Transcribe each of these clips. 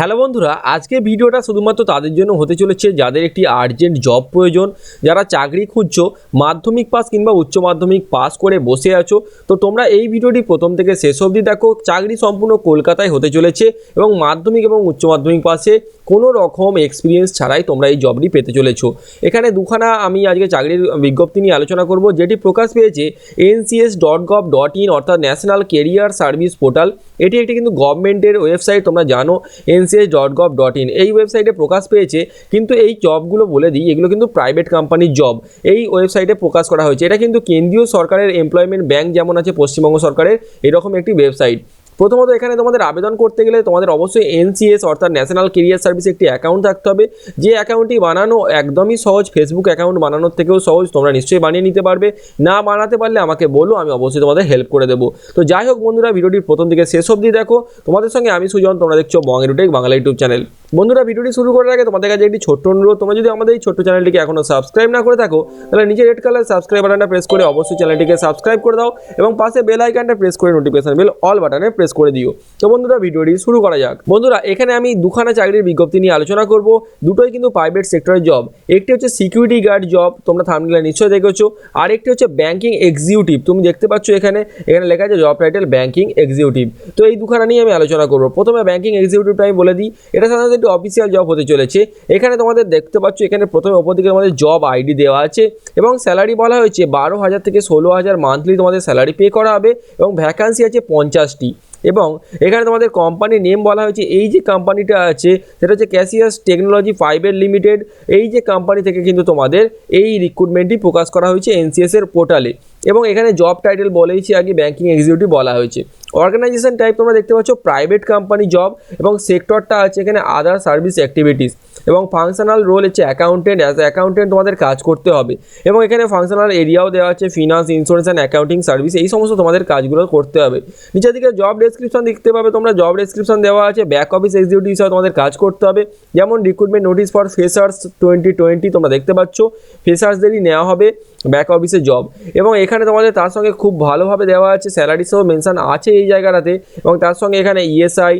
Hello বন্ধুরা, আজকে ভিডিওটা শুধুমাত্র তাদের জন্য হতে চলেছে যাদের একটি আর্জেন্ট জব প্রয়োজন। যারা চাকরি খুঁজছো, মাধ্যমিক পাস কিংবা উচ্চ মাধ্যমিক পাস করে বসে আছো, তো তোমরা এই ভিডিওটি প্রথম থেকে শেষ অবধি দেখো। চাকরি সম্পূর্ণ কলকাতায় হতে চলেছে এবং মাধ্যমিক এবং উচ্চ মাধ্যমিক পাসে কোনো রকম এক্সপিরিয়েন্স ছাড়াই তোমরা এই জবটি পেতে চলেছো। এখানে দুখানা আমি আজকে চাকরির বিজ্ঞপ্তি নিয়ে আলোচনা করব, যেটি প্রকাশ পেয়েছে NCS dot gov dot in অর্থাৎ ন্যাশনাল কেরিয়ার সার্ভিস পোর্টাল। এটি একটি কিন্তু গভর্নমেন্টের ওয়েবসাইট, তোমরা জানো, NCS dot gov dot in. এই ওয়েবসাইটে প্রকাশ পেয়েছে, কিন্তু এই জবগুলো বলে দিই, এগুলো কিন্তু প্রাইভেট কোম্পানির জব। এই ওয়েবসাইটে প্রকাশ করা হয়েছে। এটা কিন্তু কেন্দ্রীয় সরকারের এমপ্লয়মেন্ট ব্যাংক যেমন আছে, পশ্চিমবঙ্গ সরকারের, এরকম একটি ওয়েবসাইট। প্রথমত এখানে তোমাদের আবেদন করতে গেলে তোমাদের অবশ্যই এনসিএস অর্থাৎ ন্যাশনাল কেরিয়ার সার্ভিস একটি অ্যাকাউন্ট থাকতে হবে। যে অ্যাকাউন্টটি বানানো একদমই সহজ ফেসবুক অ্যাকাউন্ট বানানোর থেকেও সহজ, তোমরা নিশ্চয়ই বানিয়ে নিতে পারবে। না বানাতে পারলে আমাকে বলো, আমি অবশ্যই তোমাদের হেল্প করে দেবো। তো যাই হোক বন্ধুরা, ভিডিওটির প্রথম দিকে শেষ অবধি দেখো। তোমাদের সঙ্গে আমি সুজন, তোমরা দেখছ বঙ্গের টেক বাংলা ইউটিউব চ্যানেল। বন্ধুরা, ভিডিওটি শুরু করার আগে তোমাদের কাছে একটি ছোট্ট অনুরোধ। তোমরা যদি আমাদের এই ছোট্ট চ্যানেলটিকে এখনও সাবস্ক্রাইব না করে থাকো, তাহলে নিচে রেড কালার সাবস্ক্রাইব বাটনটা প্রেস করে অবশ্যই চ্যানেলটিকে সাবস্ক্রাইব করে দাও এবং পাশে বেল আইকনটা প্রেস করে নোটিফিকেশন বেল অল বাটনে প্রেস করে দিও। তো বন্ধুরা, ভিডিওটি শুরু করা যাক। বন্ধুরা, এখানে আমি দুখানা চাকরির বিজ্ঞপ্তি নিয়ে আলোচনা করব। দুটোই কিন্তু প্রাইভেট সেক্টরের জব একটি হচ্ছে সিকিউরিটি গার্ড জব তোমরা থামলে নিশ্চয়ই দেখেছ। আর একটি হচ্ছে ব্যাংকিং এক্সিকিউটিভ তুমি দেখতে পাচ্ছ এখানে এখানে লেখা আছে জব টাইটেল ব্যাংকিং এক্সিকিউটিভ তো এই দুখানা নিয়ে আমি আলোচনা করব। প্রথমে ব্যাংকিং এক্সিকিউটিভটা আমি বলে দিই। এটা সাধারণত একটি অফিসিয়াল জব হতে চলেছে। এখানে তোমাদের দেখতে পাচ্ছ, এখানে প্রথমে ওপর দিকে তোমাদের জব আইডি দেওয়া আছে এবং স্যালারি বলা হয়েছে বারো হাজার থেকে ষোলো হাজার মান্থলি তোমাদের স্যালারি পে করা হবে এবং ভ্যাকান্সি আছে পঞ্চাশটি। এবং এখানে তোমাদের কোম্পানির নেম বলা হয়েছে, এই যে কোম্পানিটা আছে, সেটা হচ্ছে ক্যাসিয়াস টেকনোলজি ফাইবার লিমিটেড এই যে কোম্পানি থেকে কিন্তু তোমাদের এই রিক্রুটমেন্টটি প্রকাশ করা হয়েছে এনসিএসের পোর্টালে এবং এখানে জব টাইটেল বলেইছি আগে ব্যাঙ্কিং এক্সিকিউটিভ বলা হয়েছে। অর্গানাইজেশন টাইপ তোমরা দেখতে পাচ্ছ প্রাইভেট কোম্পানি জব এবং সেক্টরটা আছে এখানে আদার সার্ভিস অ্যাক্টিভিটিস এবং ফাংশনাল রোল হচ্ছে অ্যাকাউন্টেন্ট অ্যাজ অ্যাকাউন্টেন্ট তোমাদের কাজ করতে হবে। এবং এখানে ফাংশনাল এরিয়াও দেওয়া আছে finance insurance and accounting service এই সমস্ত তোমাদের কাজগুলো করতে হবে। নিচের দিকে জব ডেসক্রিপশন দেখতে পাবে তোমরা জব ডেসক্রিপশন দেওয়া আছে ব্যাক অফিস এক্সিকিউটিভ হিসাবে তোমাদের কাজ করতে হবে। যেমন recruitment notice for freshers twenty twenty তোমরা দেখতে পাচ্ছ ফ্রেশার্সদেরই নেওয়া হবে ব্যাক অফিসে জব এবং এখানে তোমাদের তার সঙ্গে খুব ভালোভাবে দেওয়া আছে স্যালারি সহ মেনশন আছে এই জায়গাটাতে, এবং তার সঙ্গে এখানে E ইএসআই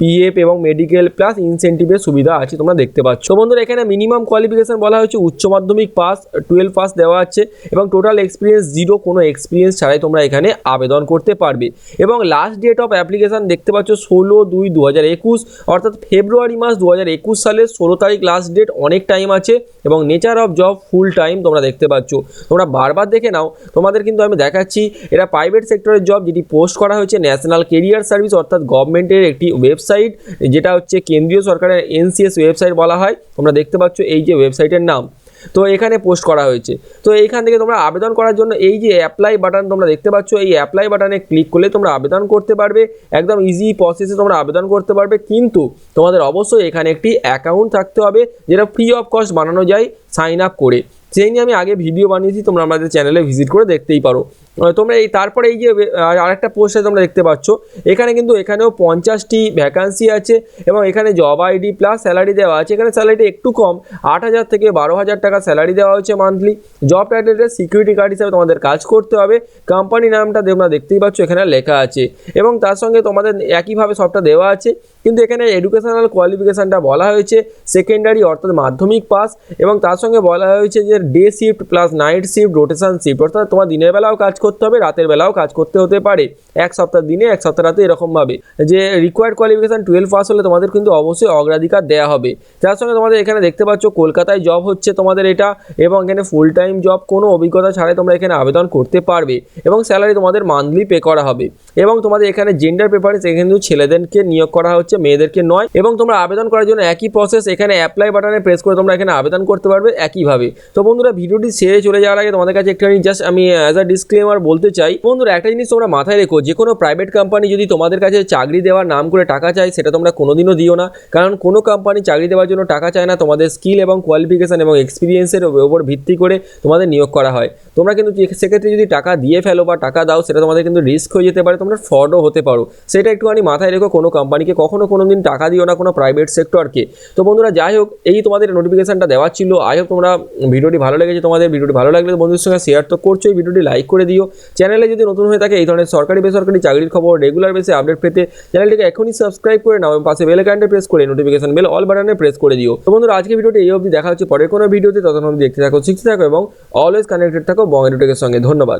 পিএফ এবং মেডিকেল প্লাস ইনসেন্টিভের সুবিধা আছে, তোমরা দেখতে পাচ্ছ। বন্ধুরা, এখানে মিনিমাম কোয়ালিফিকেশন বলা হয়েছে, উচ্চ মাধ্যমিক পাস টুয়েলভ পাস দেওয়া আছে এবং টোটাল এক্সপিরিয়েন্স জিরো কোনো এক্সপিরিয়েন্স ছাড়াই তোমরা এখানে আবেদন করতে পারবে। এবং লাস্ট ডেট অফ অ্যাপ্লিকেশন দেখতে পাচ্ছ, ষোলো দুই দু হাজার একুশ, অর্থাৎ ফেব্রুয়ারি মাস দু হাজার একুশ সালের ষোলো তারিখ লাস্ট ডেট অনেক টাইম আছে এবং nature of job full time তোমরা দেখতে পাচ্ছ। তোমরা বারবার দেখে নাও, তোমাদের কিন্তু আমি দেখাচ্ছি এটা প্রাইভেট সেক্টরের জব যেটি পোস্ট করা হয়েছে ন্যাশনাল কেরিয়ার সার্ভিস অর্থাৎ গভর্নমেন্টের একটি ওয়েবসাইট যেটা হচ্ছে কেন্দ্রীয় সরকারের এনসিএস ওয়েবসাইট বলা হয়। তোমরা দেখতে পাচ্ছ এই যে ওয়েবসাইটের নাম। তো এখানে পোস্ট করা হয়েছে। তো এইখান থেকে তোমরা আবেদন করার জন্য এই যে অ্যাপ্লাই বাটন তোমরা দেখতে পাচ্ছ, এই অ্যাপ্লাই বাটনে ক্লিক করলে তোমরা আবেদন করতে পারবে। একদম ইজি প্রসেসে তোমরা আবেদন করতে পারবে। কিন্তু তোমাদের অবশ্যই এখানে একটি অ্যাকাউন্ট থাকতে হবে, যেটা ফ্রি অফ কস্ট বানানো যায় সাইন আপ করে। সেই নিয়ে আমি আগে ভিডিও বানিয়েছি, তোমরা আমাদের চ্যানেলে ভিজিট করে দেখতেই পারো। তোমরা এই তারপরে এই যে আরেকটা পোস্টে তোমরা দেখতে পাচ্ছ। এখানে কিন্তু এখানেও পঞ্চাশটি ভ্যাকান্সি আছে এবং এখানে জব আইডি প্লাস স্যালারি দেওয়া আছে। এখানে স্যালারিটা একটু কম, আট হাজার থেকে বারো হাজার টাকা স্যালারি দেওয়া হচ্ছে মান্থলি জব টাইটেলের সিকিউরিটি গার্ড হিসাবে তোমাদের কাজ করতে হবে। কোম্পানি নামটা তোমরা দেখতেই পাচ্ছ, এখানে লেখা আছে। এবং তার সঙ্গে তোমাদের একইভাবে সবটা দেওয়া আছে। কিন্তু এখানে এডুকেশনাল কোয়ালিফিকেশানটা বলা হয়েছে সেকেন্ডারি অর্থাৎ মাধ্যমিক পাস এবং তার সঙ্গে বলা হয়েছে যে day shift plus night shift rotation shift অর্থাৎ তোমার দিনের বেলাও কাজ করতে হবে, রাতের বেলাও কাজ করতে হতে পারে। এক সপ্তাহ দিনে, এক সপ্তাহ রাতে এরকমভাবে। যে রিকোয়ার্ড কোয়ালিফিকেশান টুয়েলভ পাস হলে তোমাদের কিন্তু অবশ্যই অগ্রাধিকার দেওয়া হবে। তার সঙ্গে তোমাদের এখানে দেখতে পাচ্ছ, কলকাতায় জব হচ্ছে তোমাদের এটা, এবং এখানে ফুল টাইম জব কোনো অভিজ্ঞতা ছাড়াই তোমরা এখানে আবেদন করতে পারবে, এবং স্যালারি তোমাদের মান্থলি পে করা হবে। এবং তোমাদের এখানে জেন্ডার প্রেফারেন্স এখানে কিন্তু ছেলেদেরকে নিয়োগ করা হচ্ছে মেয়েদেরকে নয় এবং তোমরা আবেদন করার জন্য একই প্রসেস এখানে অ্যাপ্লাই বাটনে প্রেস করে তোমরা এখানে আবেদন করতে পারবে একইভাবে। তো বন্ধুরা, ভিডিওটি সেরে চলে যাওয়ার আগে তোমাদের কাছে একটুখানি জাস্ট আমি অ্যাজ আ ডিসক্লেমার বলতে চাই, বন্ধুরা, একটা জিনিস তোমরা মাথায় রেখো, যে কোনো প্রাইভেট কোম্পানি যদি তোমাদের কাছে চাকরি দেওয়ার নাম করে টাকা চায়, সেটা তোমরা কোনোদিনও দিও না। কারণ কোনো কোম্পানি চাকরি দেওয়ার জন্য টাকা চায় না, তোমাদের স্কিল এবং কোয়ালিফিকেশান এবং এক্সপিরিয়েন্সের ওপর ভিত্তি করে তোমাদের নিয়োগ করা হয়। তোমরা কিন্তু সেক্ষেত্রে যদি টাকা দিয়ে ফেলো বা টাকা দাও, সেটা তোমাদের কিন্তু রিস্ক হয়ে যেতে পারে, তোমরা ফ্রডও হতে পারো। সেটা একটুখানি মাথায় রেখো, কোনো কোম্পানিকে কখনো কোনো দিন টাকা দিও না কোনো প্রাইভেট সেক্টরকে তো বন্ধুরা, যাই হোক, এই তোমাদের নোটিফিকেশনটা দেওয়া ছিল। আই হোক তোমরা ভিডিওটি ভালো লেগেছে তোমাদের। ভিডিওটি ভালো লাগলে বন্ধুদের সঙ্গে শেয়ার তো করছ ভিডিওটি লাইক করে দিও। চ্যানেলে যদি নতুন হয়ে থাকে, এই ধরনের সরকারি বেসরকারি চাকরির খবর রেগুলার বেসে আপডেট পেতে চ্যানেলটিকে এখনই সাবস্ক্রাইব করে নাও এবং পাশে বেল আইকনটা প্রেস করে নোটিফিকেশন বেল অল বাটনে প্রেস করে দিও। তো বন্ধুরা আজকে ভিডিওটি এই অবধি। দেখা হচ্ছে পরের কোনো ভিডিওতে। ততক্ষণ দেখতে থাকো শিখতে থাকো এবং অলওয়েজ কানেক্টেড থাকো। বঙ্গ এডুটেকের সঙ্গে ধন্যবাদ